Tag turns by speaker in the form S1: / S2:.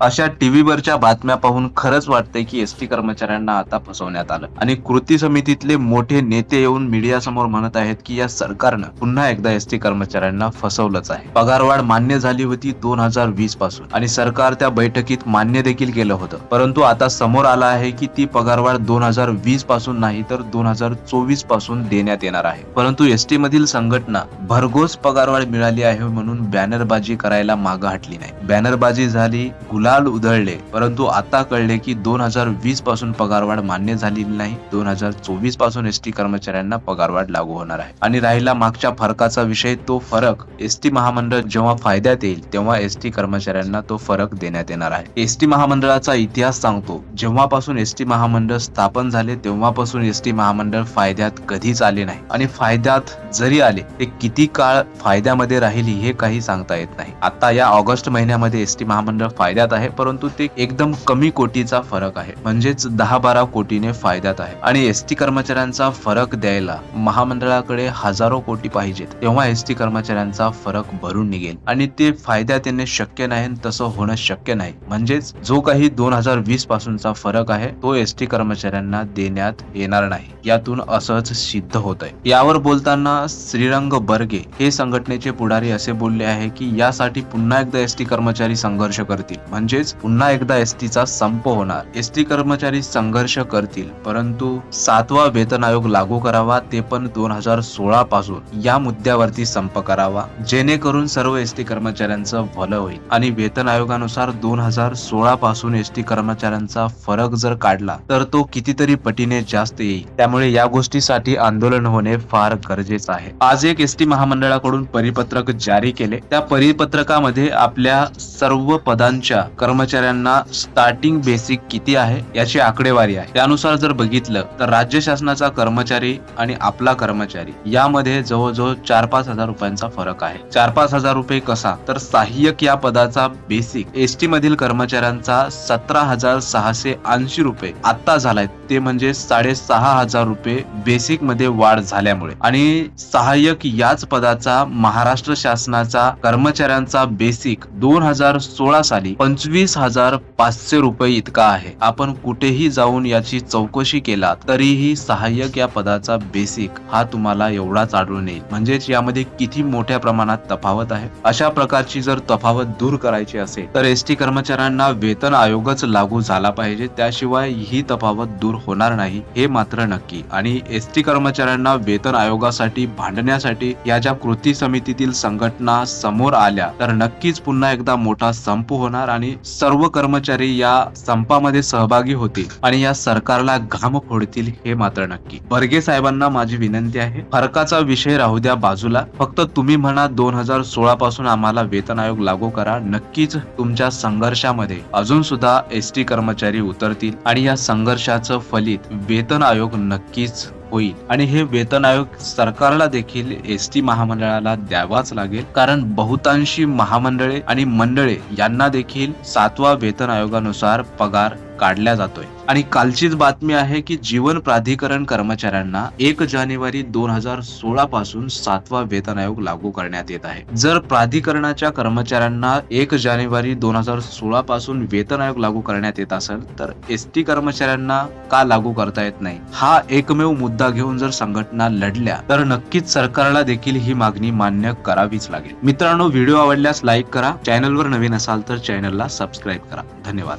S1: अशा टीव्हीवरच्या बातम्या पाहून खरंच वाटतंय की एसटी कर्मचाऱ्यांना आता फसवण्यात आलं. आणि कृती समितीतले मोठे नेते येऊन मीडिया समोर म्हणत आहेत की या सरकारनं पुन्हा एकदा एसटी कर्मचाऱ्यांना फसवलंच आहे. पगारवाढ मान्य झाली होती दोन हजार वीसपासून आणि सरकार त्या बैठकीत मान्य देखील केलं होतं. परंतु आता समोर आलं आहे की ती पगारवाढ दोन हजार वीसपासून नाही तर दोन हजार चोवीसपासून देण्यात येणार आहे. परंतु एसटी मधील संघटना भरघोस पगारवाढ मिळाली आहे म्हणून बॅनरबाजी करायला मागं हटली नाही. बॅनरबाजी झाली गुलाल उधळले परंतु आता कळले की दोन हजार वीसपासून पगारवाढ मान्य झालेली नाही. दोन हजार चोवीसपासून एसटी कर्मचाऱ्यांना पगारवाढ लागू होणार आहे. आणि राहिला मागच्या फरकाचा विषय तो फरक एसटी महामंडळ जेव्हा फायद्यात येईल तेव्हा एसटी कर्मचाऱ्यांना तो फरक देण्यात येणार आहे. एसटी महामंडळाचा इतिहास सांगतो जेव्हापासून एसटी महामंडळ स्थापन झाले तेव्हापासून एसटी महामंडळ फायद्यात कधीच आले नाही. आणि फायद्यात जरी आले ते किती काळ फायद्यामध्ये राहील हे काही सांगता येत नाही. आता या ऑगस्ट महिन्यामध्ये एस टी महामंडळ फायद्यात आहे परंतु ते एकदम कमी कोटीचा फरक आहे. म्हणजेच दहा बारा कोटीने फायद्यात आहे. आणि एस टी कर्मचाऱ्यांचा फरक द्यायला महामंडळाकडे हजारो कोटी पाहिजेत. तेव्हा एस टी कर्मचाऱ्यांचा फरक भरून निघेल. आणि ते फायद्यात येणे शक्य नाही तसं होणं शक्य नाही. म्हणजेच जो काही दोन हजार वीस पासूनचा फरक आहे तो एस टी कर्मचाऱ्यांना देण्यात येणार नाही. यातून असंच सिद्ध होत आहे यावर बोलताना श्रीरंग बर्गे हे संघटनेचे पुढारी असे बोलले आहे की यासाठी पुन्हा एकदा एसटी कर्मचारी संघर्ष करतील. म्हणजेच पुन्हा एकदा एसटीचा संप होणार. एसटी कर्मचारी संघर्ष करतील. परंतु सातवा वेतन आयोग लागू करावा ते पण दोन हजार सोळा पासून. या मुद्द्यावरती संप करावा जेणेकरून सर्व एसटी कर्मचाऱ्यांचं भलं होईल. आणि वेतन आयोगानुसार दोन हजार सोळा पासून एसटी कर्मचाऱ्यांचा फरक जर काढला तर तो कितीतरी पटीने जास्त येईल. त्यामुळे या गोष्टीसाठी आंदोलन होणे फार गरजेचे आहे. आज एक एसटी महामंडळाकडून परिपत्रक जारी केले. त्या परिपत्रकामध्ये आपल्या सर्व पदांच्या कर्मचाऱ्यांना स्टार्टिंग बेसिक किती आहे याची आकडेवारी आहे. त्यानुसार जर बघितलं तर राज्य शासनाचा कर्मचारी आणि आपला कर्मचारी यामध्ये जवळजवळ चार पाच हजार रुपयांचा फरक आहे. चार पाच हजार रुपये कसा? तर सहाय्यक या पदाचा बेसिक एसटी मधील कर्मचाऱ्यांचा सतरा हजार सहाशे ऐंशी रुपये आता झालाय. ते म्हणजे साडेसहा हजार रुपये बेसिकमध्ये वाढ झाल्यामुळे. आणि सहाय्यक याच पदाचा महाराष्ट्र शासनाचा कर्मचाऱ्यांचा बेसिक दोन हजार सोळा साली पंचवीस हजार पाचशे रुपये इतका आहे. आपण कुठेही जाऊन याची चौकशी केला तरीही सहाय्यक या पदाचा बेसिक हा तुम्हाला एवढाच आढळून येईल. म्हणजेच यामध्ये किती मोठ्या प्रमाणात तफावत आहे? अशा प्रकारची जर तफावत दूर करायची असेल तर एसटी कर्मचाऱ्यांना वेतन आयोगच लागू झाला पाहिजे. त्याशिवाय ही तफावत दूर होणार नाही हे मात्र नक्की. आणि एसटी कर्मचाऱ्यांना वेतन आयोगासाठी भांडण्यासाठी या ज्या कृती समितीतील संघटना समोर आल्या तर नक्कीच पुन्हा एकदा मोठा संप होणार आणि सर्व कर्मचारी या संपामध्ये सहभागी होतील आणि या सरकारला घाम फोडतील हे मात्र नक्की. बर्गे साहेबांना माझी विनंती आहे फरकाचा विषय राहू द्या बाजूला. फक्त तुम्ही म्हणा दोन हजार सोळा पासून आम्हाला वेतन आयोग लागू करा. नक्कीच तुमच्या संघर्षामध्ये अजून सुद्धा एस टी कर्मचारी उतरतील आणि या संघर्षाचं फलित वेतन आयोग नक्कीच होईल. आणि हे वेतन आयोग सरकारला देखील एस टी महामंडळाला द्यावाच लागेल. कारण बहुतांशी महामंडळे आणि मंडळे यांना देखील सातवा वेतन आयोगानुसार पगार काढला जातोय. आणि कालचीच बातमी आहे की जीवन प्राधिकरण कर्मचाऱ्यांना एक जानेवारी दोन हजार सोळा पासून सातवा वेतन आयोग लागू करण्यात येत आहे. जर प्राधिकरणाच्या कर्मचाऱ्यांना एक जानेवारी दोन हजार सोळा पासून वेतन आयोग लागू करण्यात येत असेल तर एस टी कर्मचाऱ्यांना का लागू करता येत नाही? हा एकमेव मुद्दा घेऊन जर संघटना लढल्या तर नक्कीच सरकारला देखील ही मागणी मान्य करावीच लागेल. मित्रांनो व्हिडिओ आवडल्यास लाईक करा. चॅनलवर नवीन असाल तर चॅनलला सबस्क्राईब करा. धन्यवाद.